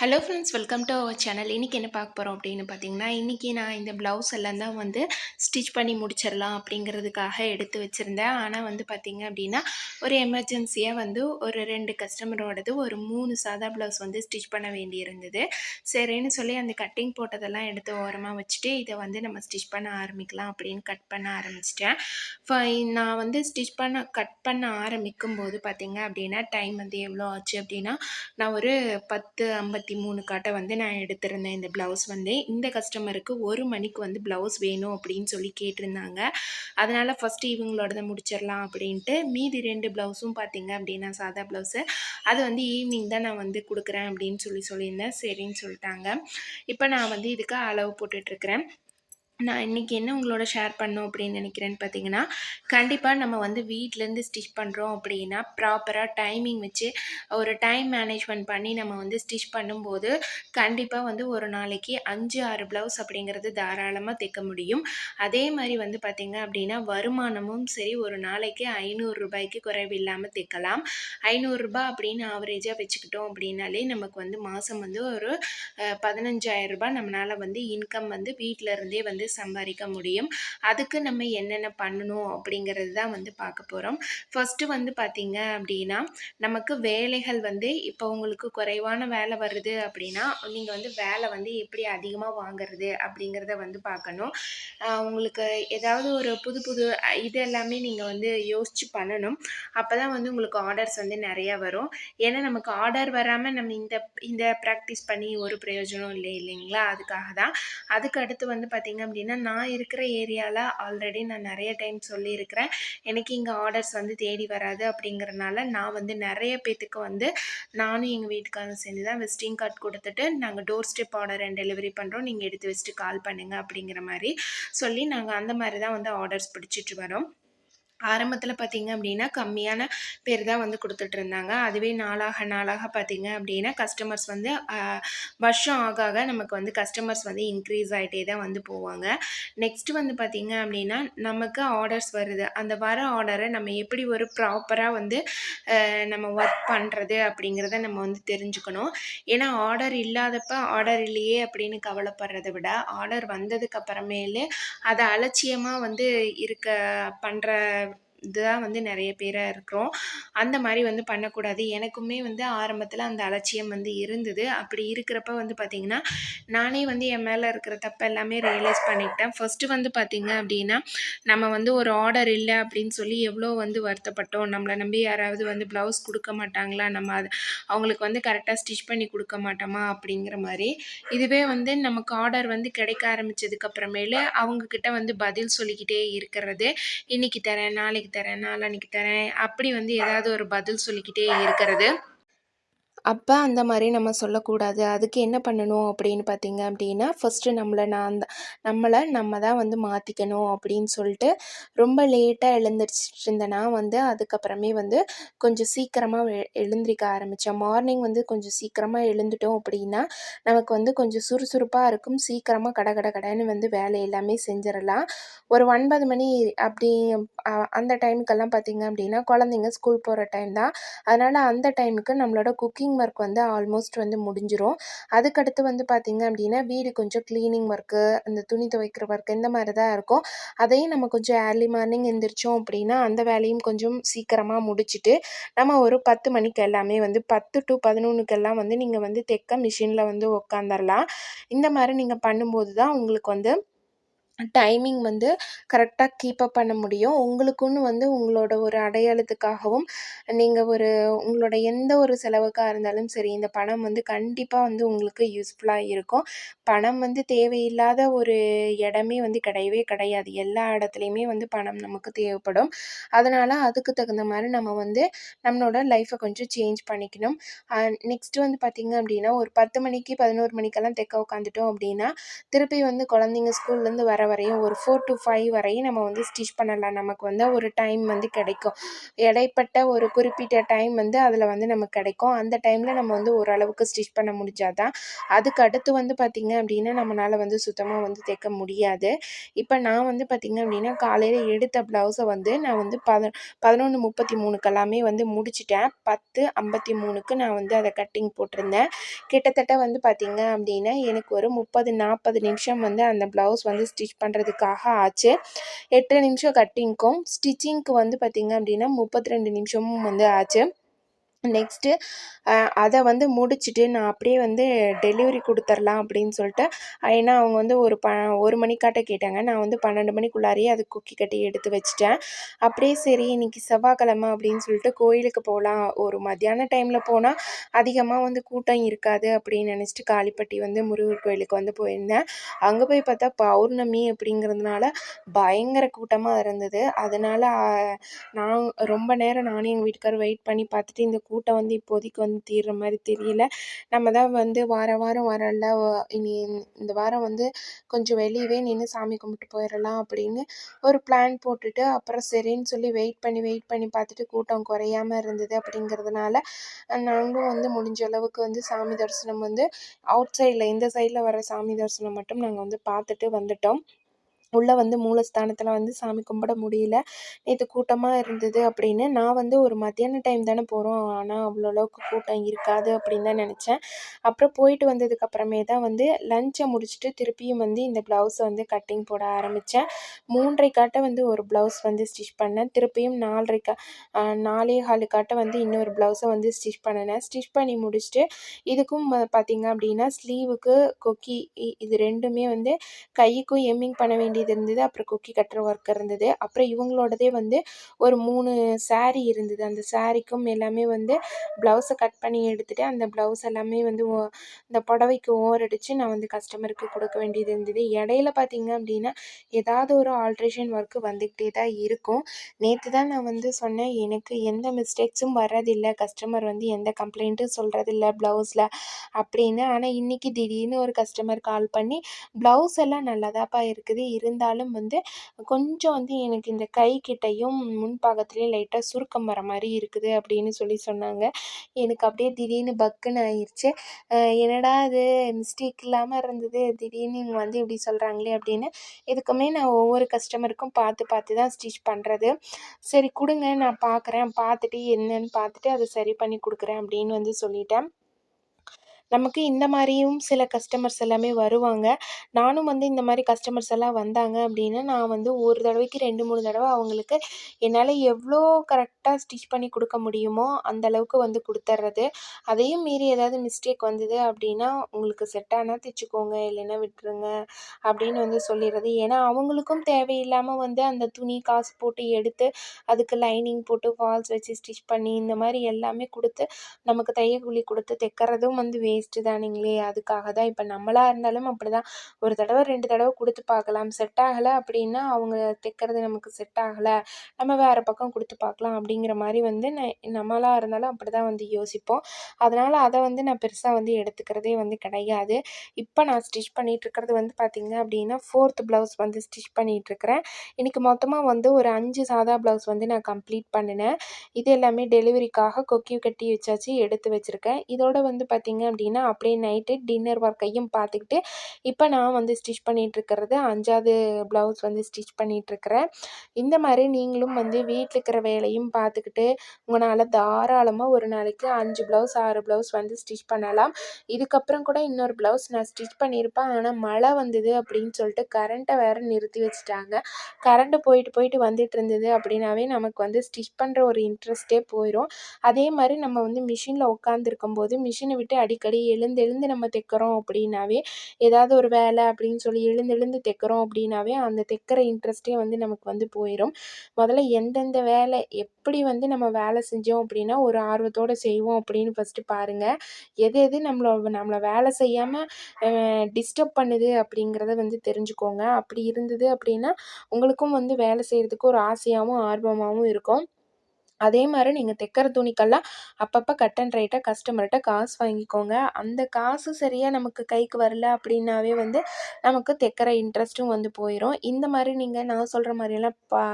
Hello friends welcome to our channel இன்றைக்கி என்ன பார்க்க போகிறோம் அப்படின்னு பார்த்தீங்கன்னா இன்றைக்கி நான் இந்த ப்ளவுஸ் எல்லாம் தான் வந்து ஸ்டிச் பண்ணி முடிச்சிடலாம் அப்படிங்கிறதுக்காக எடுத்து வச்சுருந்தேன். ஆனால் வந்து பார்த்திங்க அப்படின்னா ஒரு எமர்ஜென்சியாக வந்து ஒரு ரெண்டு கஸ்டமரோடது ஒரு மூணு சாதா ப்ளவுஸ் வந்து ஸ்டிச் பண்ண வேண்டி இருந்தது சரின்னு சொல்லி அந்த கட்டிங் போட்டதெல்லாம் எடுத்து ஓரமாக வச்சுட்டு இதை வந்து நம்ம ஸ்டிச் பண்ண ஆரம்பிக்கலாம் அப்படின்னு கட் பண்ண ஆரம்பிச்சிட்டேன். நான் வந்து ஸ்டிச் பண்ண கட் பண்ண ஆரம்பிக்கும் போது பார்த்திங்க அப்படின்னா டைம் வந்து எவ்வளோ ஆச்சு அப்படின்னா நான் ஒரு பத்து ஐம்பத்தி மூணு காட்டை வந்து நான் எடுத்திருந்தேன் இந்த ப்ளவுஸ் வந்து. இந்த கஸ்டமருக்கு ஒரு மணிக்கு வந்து ப்ளவுஸ் வேணும் அப்படின்னு சொல்லி கேட்டிருந்தாங்க. அதனால் ஃபஸ்ட்டு இவங்களோடத முடிச்சிடலாம் அப்படின்ட்டு. மீதி ரெண்டு ப்ளவுஸும் பார்த்தீங்க அப்படின்னா சாதா ப்ளவுஸு. அது வந்து ஈவினிங் தான் நான் வந்து கொடுக்குறேன் அப்படின்னு சொல்லி சொல்லியிருந்தேன். சரின்னு சொல்லிட்டாங்க. இப்போ நான் வந்து இதுக்கு அளவு போட்டுட்ருக்கிறேன். நான் இன்றைக்கி என்ன உங்களோட ஷேர் பண்ணோம் அப்படின்னு நினைக்கிறேன்னு பார்த்தீங்கன்னா கண்டிப்பாக நம்ம வந்து வீட்டிலேருந்து ஸ்டிச் பண்ணுறோம் அப்படின்னா ப்ராப்பராக டைமிங் வச்சு ஒரு டைம் மேனேஜ்மெண்ட் பண்ணி நம்ம வந்து ஸ்டிச் பண்ணும்போது கண்டிப்பாக வந்து ஒரு நாளைக்கு அஞ்சு ஆறு ப்ளவுஸ் அப்படிங்கிறது தாராளமாக தைக்க முடியும். அதே மாதிரி வந்து பார்த்திங்க அப்படின்னா வருமானமும் சரி ஒரு நாளைக்கு ஐநூறு ரூபாய்க்கு குறைவு இல்லாமல் தைக்கலாம். ஐநூறுரூபா அப்படின்னு ஆவரேஜாக வச்சுக்கிட்டோம் அப்படின்னாலே நமக்கு வந்து மாதம் வந்து ஒரு பதினஞ்சாயிரம் ரூபாய் நம்மளால் வந்து இன்கம் வந்து வீட்டில் இருந்தே வந்து சம்பாதிக்க முடியும். அதுக்கு நம்ம என்னென்ன பண்ணணும் அப்படிங்கிறது தான் வந்து பார்க்க போகிறோம் ஃபஸ்ட்டு வந்து பார்த்திங்க அப்படின்னா நமக்கு வேலைகள் வந்து இப்போ உங்களுக்கு குறைவான வேலை வருது அப்படின்னா நீங்கள் வந்து வேலை வந்து எப்படி அதிகமாக வாங்கிறது அப்படிங்கிறத வந்து பார்க்கணும். உங்களுக்கு ஏதாவது ஒரு புது புது இது எல்லாமே நீங்கள் வந்து யோசித்து பண்ணணும். அப்போ தான் வந்து உங்களுக்கு ஆர்டர்ஸ் வந்து நிறையா வரும். ஏன்னா நமக்கு ஆர்டர் வராமல் நம்ம இந்த இந்த ப்ராக்டிஸ் பண்ணி ஒரு பிரயோஜனம் இல்லை இல்லைங்களா? அதுக்காக தான். அதுக்கு அடுத்து வந்து பார்த்திங்க அப்படின்னா அப்படின்னா நான் இருக்கிற ஏரியாவில் ஆல்ரெடி நான் நிறைய டைம் சொல்லியிருக்கிறேன். எனக்கு இங்கே ஆர்டர்ஸ் வந்து தேடி வராது அப்படிங்கிறனால நான் வந்து நிறைய பேத்துக்கு வந்து நானும் எங்கள் வீட்டுக்காரரும் சேர்ந்து தான் விசிட்டிங் கார்டு கொடுத்துட்டு நாங்கள் door step order and delivery பண்ணுறோம் நீங்கள் எடுத்து வச்சுட்டு கால் பண்ணுங்கள் அப்படிங்கிற மாதிரி சொல்லி நாங்கள் அந்த மாதிரி தான் வந்து ஆர்டர்ஸ் பிடிச்சிட்டு வரோம். ஆரம்பத்தில் பார்த்திங்க அப்படின்னா கம்மியான பேர் தான் வந்து கொடுத்துட்ருந்தாங்க. அதுவே நாளாக நாளாக பார்த்திங்க அப்படின்னா கஸ்டமர்ஸ் வந்து வருஷம் ஆக ஆக நமக்கு வந்து கஸ்டமர்ஸ் வந்து இன்க்ரீஸ் ஆகிட்டே தான் வந்து போவாங்க. நெக்ஸ்ட்டு வந்து பார்த்திங்க அப்படின்னா நமக்கு ஆர்டர்ஸ் வருது. அந்த வர ஆர்டரை நம்ம எப்படி ஒரு ப்ராப்பராக வந்து நம்ம ஒர்க் பண்ணுறது அப்படிங்கிறத நம்ம வந்து தெரிஞ்சுக்கணும். ஏன்னா ஆர்டர் இல்லாதப்ப ஆர்டர் இல்லையே அப்படின்னு கவலைப்படுறதை விட ஆர்டர் வந்ததுக்கப்புறமேலு அதை அலட்சியமாக வந்து இருக்க பண்ணுற இதுதான் வந்து நிறைய பேராக இருக்கிறோம். அந்த மாதிரி வந்து பண்ணக்கூடாது. எனக்குமே வந்து ஆரம்பத்தில் அந்த அலட்சியம் வந்து இருந்தது. அப்படி இருக்கிறப்ப வந்து பார்த்திங்கன்னா நானே வந்து என் மேலே இருக்கிற தப்பு எல்லாமே ரியலைஸ் பண்ணிக்கிட்டேன். ஃபஸ்ட்டு வந்து பார்த்திங்க அப்படின்னா நம்ம வந்து ஒரு ஆர்டர் இல்லை அப்படின்னு சொல்லி எவ்வளோ வந்து வருத்தப்பட்டோம். நம்மளை நம்பி யாராவது வந்து ப்ளவுஸ் கொடுக்க மாட்டாங்களா? நம்ம அது அவங்களுக்கு வந்து கரெக்டாக ஸ்டிச் பண்ணி கொடுக்க மாட்டோமா? அப்படிங்கிற மாதிரி. இதுவே வந்து நமக்கு ஆர்டர் வந்து கிடைக்க ஆரம்பித்ததுக்கப்புறமேலு அவங்கக்கிட்ட வந்து பதில் சொல்லிக்கிட்டே இருக்கிறது. இன்றைக்கி தரேன் நாளைக்கு தரேன் நாளான்னைக்கு தரேன் அப்படி வந்து ஏதாவது ஒரு பதில் சொல்லிக்கிட்டே இருக்கிறது. அப்போ அந்த மாதிரி நம்ம சொல்லக்கூடாது. அதுக்கு என்ன பண்ணணும் அப்படின்னு பார்த்தீங்க அப்படின்னா ஃபஸ்ட்டு நம்மளை நான் நம்மளை நம்ம தான் வந்து மாற்றிக்கணும் அப்படின்னு சொல்லிட்டு ரொம்ப லேட்டாக எழுந்திரிச்சிட்டு இருந்தேன்னா வந்து அதுக்கப்புறமே வந்து கொஞ்சம் சீக்கிரமாக எழுந்திரிக்க ஆரம்பித்தேன் மார்னிங் வந்து கொஞ்சம் சீக்கிரமாக எழுந்துட்டோம் அப்படின்னா நமக்கு வந்து கொஞ்சம் சுறுசுறுப்பாக இருக்கும். சீக்கிரமாக கட கட கடன்னு வந்து வேலை எல்லாமே செஞ்சிடலாம். ஒரு ஒன்பது மணி அப்படி அந்த டைமுக்கெல்லாம் பார்த்திங்க அப்படின்னா குழந்தைங்க ஸ்கூல் போகிற டைம் தான். அதனால் அந்த டைமுக்கு நம்மளோட குக்கிங் க்ளீனிங் ஒர்க் வந்து ஆல்மோஸ்ட் வந்து முடிஞ்சிடும் அதுக்கடுத்து வந்து பார்த்திங்க அப்படின்னா வீடு கொஞ்சம் க்ளீனிங் ஒர்க்கு அந்த துணி துவைக்கிற ஒர்க் இந்த மாதிரி தான் இருக்கும். அதையும் நம்ம கொஞ்சம் ஏர்லி மார்னிங் எந்திரிச்சோம் அப்படின்னா அந்த வேலையும் கொஞ்சம் சீக்கிரமாக முடிச்சுட்டு நம்ம ஒரு பத்து மணிக்கு எல்லாமே வந்து பத்து டு பதினொன்றுக்கெல்லாம் வந்து நீங்கள் வந்து தைக்க மிஷினில் வந்து உட்காந்துரலாம் இந்த மாதிரி நீங்கள் பண்ணும்போது தான் உங்களுக்கு வந்து டைமிங் வந்து கரெக்டாக கீப்பப் பண்ண முடியும். உங்களுக்குன்னு வந்து உங்களோட ஒரு அடையாளத்துக்காகவும் நீங்கள் ஒரு உங்களோட எந்த ஒரு செலவுக்காக இருந்தாலும் சரி இந்த பணம் வந்து கண்டிப்பாக வந்து உங்களுக்கு யூஸ்ஃபுல்லாக இருக்கும். பணம் வந்து தேவையில்லாத ஒரு இடமே வந்து கிடையவே கிடையாது. எல்லா இடத்துலையுமே வந்து பணம் நமக்கு தேவைப்படும். அதனால் அதுக்கு தகுந்த மாதிரி நம்ம வந்து நம்மளோட லைஃப்பை கொஞ்சம் சேஞ்ச் பண்ணிக்கணும். நெக்ஸ்ட்டு வந்து பார்த்திங்க அப்படின்னா ஒரு பத்து மணிக்கு பதினோரு மணிக்கெல்லாம் தைக்க உட்காந்துட்டோம் அப்படின்னா திருப்பி வந்து குழந்தைங்க ஸ்கூல்லேருந்து வர வரையும் ஒரு ஃபோர் டு ஃபைவ் வரையும் நம்ம வந்து ஸ்டிச் பண்ணலாம். நமக்கு வந்து ஒரு டைம் வந்து கிடைக்கும். இடைப்பட்ட ஒரு குறிப்பிட்ட டைம் வந்து அதில் வந்து நமக்கு கிடைக்கும். அந்த டைமில் நம்ம வந்து ஓரளவுக்கு ஸ்டிச் பண்ண முடிஞ்சாதான் அதுக்கு அடுத்து வந்து பார்த்திங்க அப்படின்னா நம்மளால் வந்து சுத்தமாக வந்து தைக்க முடியாது. இப்போ நான் வந்து பார்த்திங்க அப்படின்னா காலையில் எடுத்த ப்ளவுஸை வந்து நான் வந்து பத பதினொன்று முப்பத்தி மூணுக்கெல்லாமே வந்து முடிச்சிட்டேன். பத்து ஐம்பத்தி மூணுக்கு நான் வந்து அதை கட்டிங் போட்டிருந்தேன். கிட்டத்தட்ட வந்து பார்த்திங்க அப்படின்னா எனக்கு ஒரு முப்பது நாற்பது நிமிஷம் வந்து அந்த ப்ளவுஸ் வந்து ஸ்டிச் பண்ணுறதுக்காக ஆச்சு. எட்டு நிமிஷம் கட்டிங்க்கும் ஸ்டிச்சிங்க்கு வந்து பார்த்திங்க அப்படின்னா முப்பத்தி ரெண்டு நிமிஷமும் வந்து ஆச்சு. நெக்ஸ்ட்டு அதை வந்து முடிச்சுட்டு நான் அப்படியே வந்து டெலிவரி கொடுத்துர்லாம் அப்படின்னு சொல்லிட்டு ஏன்னா அவங்க வந்து ஒரு ப ஒரு மணிக்காட்ட கேட்டாங்க. நான் வந்து பன்னெண்டு மணிக்குள்ளாரையே அது குக்கி கட்டி எடுத்து வச்சுட்டேன். அப்படியே சரி இன்றைக்கி செவ்வாய்க்கிழமை அப்படின்னு சொல்லிட்டு கோயிலுக்கு போகலாம். ஒரு மத்தியான டைமில் போனால் அதிகமாக வந்து கூட்டம் இருக்காது அப்படின்னு நினச்சிட்டு காளிப்பட்டி வந்து முருகர் கோயிலுக்கு வந்து போயிருந்தேன். அங்கே போய் பார்த்தா பௌர்ணமி அப்படிங்கிறதுனால பயங்கர கூட்டமாக இருந்தது. அதனால் நான் ரொம்ப நேரம் நானும் எங்கள் வீட்டுக்காரர் வெயிட் பண்ணி பார்த்துட்டு இந்த கூட்டம் வந்து இப்போதைக்கு வந்து தீர்ற மாதிரி தெரியல. நம்ம தான் வந்து வார வாரம் வரல. இனி இந்த வாரம் வந்து கொஞ்சம் வெளியவே நின்று சாமி கும்பிட்டு போயிடலாம் அப்படின்னு ஒரு பிளான் போட்டுட்டு அப்புறம் சரின்னு சொல்லி வெயிட் பண்ணி வெயிட் பண்ணி பார்த்துட்டு கூட்டம் குறையாம இருந்தது அப்படிங்கிறதுனால நாங்களும் வந்து முடிஞ்ச அளவுக்கு வந்து சாமி தரிசனம் வந்து அவுட் சைடில் இந்த சைடில் வர சாமி தரிசனம் மட்டும் நாங்கள் வந்து பார்த்துட்டு வந்துட்டோம். உள்ளே வந்து மூலஸ்தானத்தில் வந்து சாமி கும்பிட முடியல. நேற்று கூட்டமாக இருந்தது அப்படின்னு. நான் வந்து ஒரு மத்தியான டைம் தானே போகிறோம் ஆனால் அவ்வளோ அளவுக்கு கூட்டம் இருக்காது அப்படின்னு தான் நினச்சேன். அப்புறம் போயிட்டு வந்ததுக்கப்புறமே தான் வந்து லஞ்சை முடிச்சுட்டு திருப்பியும் வந்து இந்த ப்ளவுஸை வந்து கட்டிங் போட ஆரம்பித்தேன் மூன்றரை காட்ட வந்து ஒரு ப்ளவுஸ் வந்து ஸ்டிச் பண்ணேன். திருப்பியும் நாலரை கா நாலே காலு காட்ட வந்து இன்னொரு ப்ளவுஸை வந்து ஸ்டிச் பண்ணினேன். ஸ்டிச் பண்ணி முடிச்சுட்டு இதுக்கும் பார்த்திங்க அப்படின்னா ஸ்லீவுக்கு கொக்கி இது ரெண்டுமே வந்து கைக்கும் எம்மிங் பண்ண வேண்டிய வேண்டியது இருந்தது அப்புறம் குக்கி கட்டுற ஒர்க் இருந்தது. அப்புறம் இவங்களோடதே வந்து ஒரு மூணு சாரீ இருந்தது. அந்த சாரீக்கும் எல்லாமே வந்து ப்ளவுஸை கட் பண்ணி எடுத்துகிட்டு அந்த ப்ளவுஸ் எல்லாமே வந்து இந்த புடவைக்கு ஓர் அடித்து நான் வந்து கஸ்டமருக்கு கொடுக்க வேண்டியது இருந்தது. இடையில பார்த்தீங்க அப்படின்னா ஏதாவது ஒரு ஆல்ட்ரேஷன் ஒர்க்கு வந்துக்கிட்டே தான் இருக்கும். நேற்று தான் நான் வந்து சொன்னேன் எனக்கு எந்த மிஸ்டேக்ஸும் வர்றதில்லை. கஸ்டமர் வந்து எந்த கம்ப்ளைண்ட்டும் சொல்கிறதில்ல ப்ளவுஸில் அப்படின்னு. ஆனால் இன்றைக்கி திடீர்னு ஒரு கஸ்டமர் கால் பண்ணி ப்ளவுஸ் எல்லாம் நல்லதாப்பா இருக்குது இரு இருந்தாலும் வந்து கொஞ்சம் வந்து எனக்கு இந்த கை கிட்டையும் முன்பாகத்துலேயும் லைட்டாக சுருக்கம் வர மாதிரி இருக்குது அப்படின்னு சொல்லி சொன்னாங்க. எனக்கு அப்படியே திடீர்னு பக்குன்னு ஆயிடுச்சு என்னடா அது மிஸ்டேக் இல்லாமல் இருந்தது திடீர்னு இவங்க வந்து இப்படி சொல்கிறாங்களே அப்படின்னு இதுக்குமே நான் ஒவ்வொரு கஸ்டமருக்கும் பார்த்து பார்த்து தான் ஸ்டிச் பண்ணுறது சரி கொடுங்க நான் பார்க்குறேன் பார்த்துட்டு என்னன்னு பார்த்துட்டு அதை சரி பண்ணி கொடுக்குறேன் அப்படின்னு வந்து சொல்லிட்டேன். நமக்கு இந்த மாதிரியும் சில கஸ்டமர்ஸ் எல்லாமே வருவாங்க. நானும் வந்து இந்த மாதிரி கஸ்டமர்ஸ் எல்லாம் வந்தாங்க அப்படின்னா நான் வந்து ஒரு தடவைக்கு ரெண்டு மூணு தடவை அவங்களுக்கு என்னால் எவ்வளோ கரெக்டாக ஸ்டிச் பண்ணி கொடுக்க முடியுமோ அந்த அளவுக்கு வந்து கொடுத்துட்றது அதையும் மீறி ஏதாவது மிஸ்டேக் வந்தது அப்படின்னா உங்களுக்கு செட் ஆனால் தைச்சிக்கோங்க இல்லைன்னா விட்டுருங்க அப்படின்னு வந்து சொல்லிடுறது ஏன்னா அவங்களுக்கும் தேவையில்லாமல் வந்து அந்த துணி காசு போட்டு எடுத்து அதுக்கு லைனிங் போட்டு ஃபால்ஸ் வச்சு ஸ்டிச் பண்ணி இந்த மாதிரி எல்லாமே கொடுத்து நமக்கு தையக்கூலி கொடுத்து தைக்கிறதும் வந்து வே வேஸ்ட்டு தானுங்களே அதுக்காக தான். இப்போ நம்மளாக இருந்தாலும் அப்படி தான் ஒரு தடவை ரெண்டு தடவை கொடுத்து பார்க்கலாம். செட் ஆகலை அப்படின்னா அவங்க தைக்கிறது நமக்கு செட் ஆகலை. நம்ம வேறு பக்கம் கொடுத்து பார்க்கலாம் அப்படிங்கிற மாதிரி வந்து நான் நம்மளாக இருந்தாலும் அப்படி தான் வந்து யோசிப்போம். அதனால் அதை வந்து நான் பெருசாக வந்து எடுத்துக்கிறதே வந்து கிடையாது. இப்போ நான் ஸ்டிச் பண்ணிகிட்ருக்கிறது வந்து பார்த்திங்க அப்படின்னா ஃபோர்த் ப்ளவுஸ் வந்து ஸ்டிச் பண்ணிகிட்ருக்கிறேன் இன்றைக்கி மொத்தமாக வந்து ஒரு அஞ்சு சாதா ப்ளவுஸ் வந்து நான் கம்ப்ளீட் பண்ணினேன். இது எல்லாமே டெலிவரிக்காக கொக்கி கட்டி வச்சாச்சு எடுத்து வச்சுருக்கேன். இதோட வந்து பார்த்திங்க அப்படின்னா அப்படின்னா அப்படியே நைட்டு டின்னர் ஒர்க்கையும் பார்த்துக்கிட்டு இப்போ நான் வந்து ஸ்டிச் பண்ணிகிட்ருக்கிறது அஞ்சாவது ப்ளவுஸ் வந்து ஸ்டிச் பண்ணிகிட்ருக்கிறேன் இந்த மாதிரி நீங்களும் வந்து வீட்டில் இருக்கிற வேலையும் பார்த்துக்கிட்டு உங்களால் தாராளமாக ஒரு நாளைக்கு அஞ்சு ப்ளவுஸ் ஆறு ப்ளவுஸ் வந்து ஸ்டிச் பண்ணலாம். இதுக்கப்புறம் கூட இன்னொரு ப்ளவுஸ் நான் ஸ்டிச் பண்ணியிருப்பேன். ஆனால் மழை வந்தது அப்படின்னு சொல்லிட்டு கரண்ட்டை வேறு நிறுத்தி வச்சுட்டாங்க. கரண்ட்டு போயிட்டு போயிட்டு வந்துட்டு இருந்தது அப்படின்னாவே நமக்கு வந்து ஸ்டிச் பண்ணுற ஒரு இன்ட்ரெஸ்ட்டே போயிடும் அதே மாதிரி நம்ம வந்து மிஷினில் உட்காந்துருக்கும் போது மிஷினை விட்டு அடிக்கடி எழுந்து எழுந்து நம்ம தைக்கிறோம் அப்படின்னாவே ஏதாவது ஒரு வேலை அப்படின்னு சொல்லி எழுந்து எழுந்து தைக்கிறோம் அப்படின்னாவே அந்த தைக்கிற இன்ட்ரெஸ்ட்டே வந்து நமக்கு வந்து போயிடும் முதல்ல எந்தெந்த வேலை எப்படி வந்து நம்ம வேலை செஞ்சோம் அப்படின்னா ஒரு ஆர்வத்தோடு செய்வோம் அப்படின்னு ஃபஸ்ட்டு பாருங்கள் எது எது நம்மளை நம்மளை வேலை செய்யாமல் டிஸ்டர்ப் பண்ணுது அப்படிங்கிறத வந்து தெரிஞ்சுக்கோங்க. அப்படி இருந்தது அப்படின்னா உங்களுக்கும் வந்து வேலை செய்கிறதுக்கு ஒரு ஆசையாகவும் ஆர்வமாகவும் இருக்கும். அதே மாதிரி நீங்கள் தைக்கிற துணிக்கெல்லாம் அப்பப்போ கட் அண்ட் ரைட்டாக கஸ்டமர்கிட்ட காசு வாங்கிக்கோங்க. அந்த காசு சரியாக நமக்கு கைக்கு வரல அப்படின்னாவே வந்து நமக்கு தைக்கிற இன்ட்ரெஸ்ட்டும் வந்து போயிடும் இந்த மாதிரி நீங்கள் நான் சொல்கிற மாதிரியெல்லாம் பா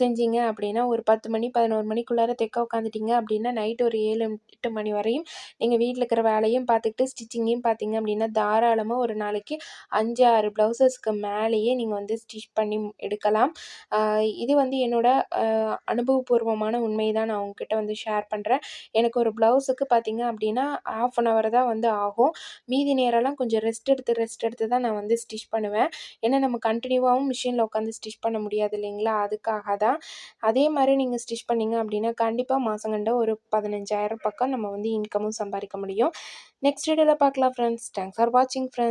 செஞ்சீங்க அப்படின்னா ஒரு பத்து மணி பதினோரு மணிக்குள்ளார தைக்க உட்காந்துட்டீங்க அப்படின்னா நைட் ஒரு ஏழு எட்டு மணி வரையும் நீங்கள் வீட்டில் இருக்கிற வேலையும் பார்த்துக்கிட்டு ஸ்டிச்சிங்கையும் பார்த்தீங்க அப்படின்னா தாராளமாக ஒரு நாளைக்கு அஞ்சு ஆறு ப்ளவுசஸ்க்கு மேலேயே நீங்கள் வந்து ஸ்டிச் பண்ணி எடுக்கலாம். இது வந்து என்னோட அனுபவபூர்வமான உண்மை தான் நான் உங்ககிட்ட வந்து ஷேர் பண்ணுறேன் எனக்கு ஒரு ப்ளவுஸுக்கு பார்த்தீங்க அப்படின்னா ஆஃப் அன் ஹவர் தான் வந்து ஆகும். மீதி நேரம்லாம் கொஞ்சம் ரெஸ்ட் எடுத்து ரெஸ்ட் எடுத்து தான் நான் வந்து ஸ்டிச் பண்ணுவேன். ஏன்னா நம்ம கண்டினியூவாகவும் மிஷினில் உட்காந்து ஸ்டிச் பண்ண முடியாது இல்லைங்களா? அதுக்காக தான். அதே மாதிரி நீங்கள் ஸ்டிச் பண்ணிங்க அப்படின்னா கண்டிப்பாக மாதம் கண்ட ஒரு பதினஞ்சாயிரம் பக்கம் நம்ம வந்து இன்கமும் சம்பாதிக்க முடியும். நெக்ஸ்ட் வீடியோவில் பார்க்கலாம் ஃப்ரெண்ட்ஸ் தேங்க்ஸ் ஃபார் வாட்சிங் ஃப்ரெண்ட்ஸ்